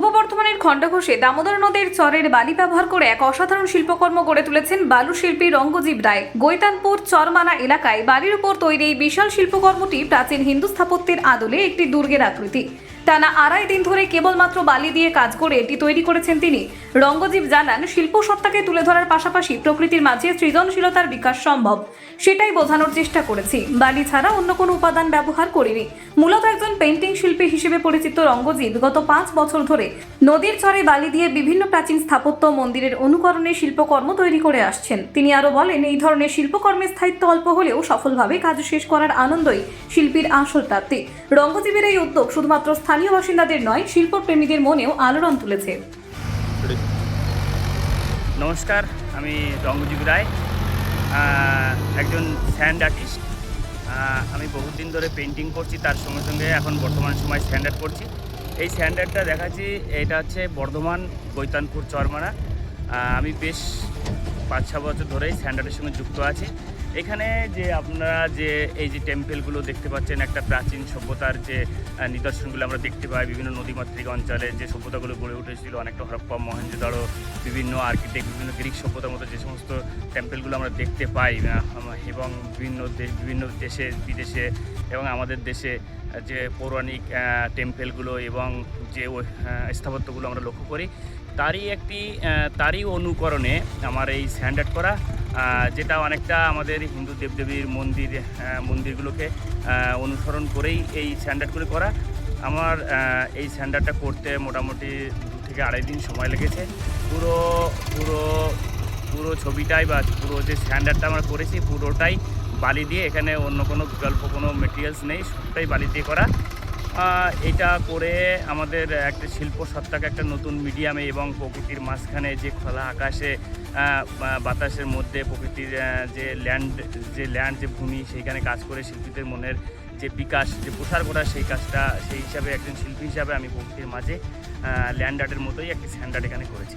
পূর্ব বর্ধমানের খণ্ডঘোষে দামোদর নদের চরের বালি ব্যবহার করে এক অসাধারণ শিল্পকর্ম গড়ে তুলেছেন বালু শিল্পী রঙ্গজীব রায়। গৈতানপুর চরমানা এলাকায় বালির উপর তৈরি এই বিশাল শিল্পকর্মটি প্রাচীন হিন্দু স্থাপত্যের আদলে একটি দুর্গের আকৃতি। টানা আড়াই দিন ধরে কেবলমাত্র বালি দিয়ে কাজ করে এটি তৈরি করেছেন তিনি। রঙ্গজীব জানান, শিল্প সত্তাকে তুলে ধরার পাশাপাশি প্রকৃতির মাঝে সৃজনশীলতার বিকাশ সম্ভব। সেটাই বোঝানোর চেষ্টা করেছি। বালি ছাড়া অন্য কোনো উপাদান ব্যবহার করিনি। মূলত একজন পেন্টিং শিল্পী হিসেবে পরিচিত রঙ্গজীব গত পাঁচ বছর ধরে নদীর চরে বালি দিয়ে বিভিন্ন প্রাচীন স্থাপত্য মন্দিরের অনুকরণে শিল্পকর্ম তৈরি করে আসছেন। তিনি আরও বলেন, এই ধরনের শিল্পকর্মের স্থায়িত্ব অল্প হলেও সফলভাবে কাজ শেষ করার আনন্দই শিল্পীর আসল প্রাপ্তি। রঙ্গজীবের এই উদ্যোগ শুধুমাত্র স্থানীয় বাসিন্দাদের নয়, শিল্পপ্রেমীদের মনেও আলোড়ন তুলেছে। নমস্কার, আমি রঙ্গজীব রায় একজন স্যান্ড আর্টিস্ট আমি বহুদিন ধরে পেন্টিং করছি, তার সঙ্গে সঙ্গে এখন বর্তমান সময় স্যান্ড আর্ট করছি। এই স্যান্ড আর্টটা দেখাচ্ছি, এটা হচ্ছে বর্ধমান বৈতানপুর চরমারা আমি বেশ পাঁচ ছ বছর ধরেই স্যান্ড আর্টের সঙ্গে যুক্ত আছি। এখানে যে আপনারা যে, এই যে টেম্পেলগুলো দেখতে পাচ্ছেন, একটা প্রাচীন সভ্যতার যে নিদর্শনগুলো আমরা দেখতে পাই, বিভিন্ন নদীমাতৃক অঞ্চলে যে সভ্যতাগুলো গড়ে উঠেছিল, অনেকটা হরপ্পা মহেঞ্জোদারো বিভিন্ন আর্কিটেক্ট বিভিন্ন গ্রিক সভ্যতার মতো যে সমস্ত টেম্পেলগুলো আমরা দেখতে পাই এবং বিভিন্ন দে- বিভিন্ন দেশে, বিদেশে এবং আমাদের দেশে যে পৌরাণিক টেম্পেলগুলো এবং যে স্থাপত্যগুলো আমরা লক্ষ্য করি তারই একটি তারই অনুকরণে আমার এই স্ট্যান্ডার্ড করা যেটা অনেকটা আমাদের হিন্দু দেবদেবীর মন্দির মন্দিরগুলোকে অনুসরণ করেই এই স্ট্যান্ডার্ড করে আমার এই স্ট্যান্ডার্ডটা করতে মোটামুটি দু থেকে আড়াই দিন সময় লেগেছে। পুরো পুরো পুরো ছবিটাই বা পুরো যে স্ট্যান্ডার্ডটা আমরা করেছি, পুরোটাই বালি দিয়ে, এখানে অন্য কোনো বিকল্প কোনো মেটেরিয়ালস নেই, সবটাই বালি দিয়ে করা। এটা করে আমাদের একটা শিল্প সত্তাকে একটা নতুন মিডিয়ামে এবং প্রকৃতির মাঝখানে যে খোলা আকাশে বাতাসের মধ্যে প্রকৃতির যে ল্যান্ড যে ল্যান্ড যে ভূমি, সেইখানে কাজ করে শিল্পীদের মনের যে বিকাশ, যে প্রসার করা সেই কাজটা, সেই হিসাবে একজন শিল্পী হিসাবে আমি প্রকৃতির মাঝে ল্যান্ড আর্টের মতোই একটি স্ট্যান্ডার্ড এখানে করেছি।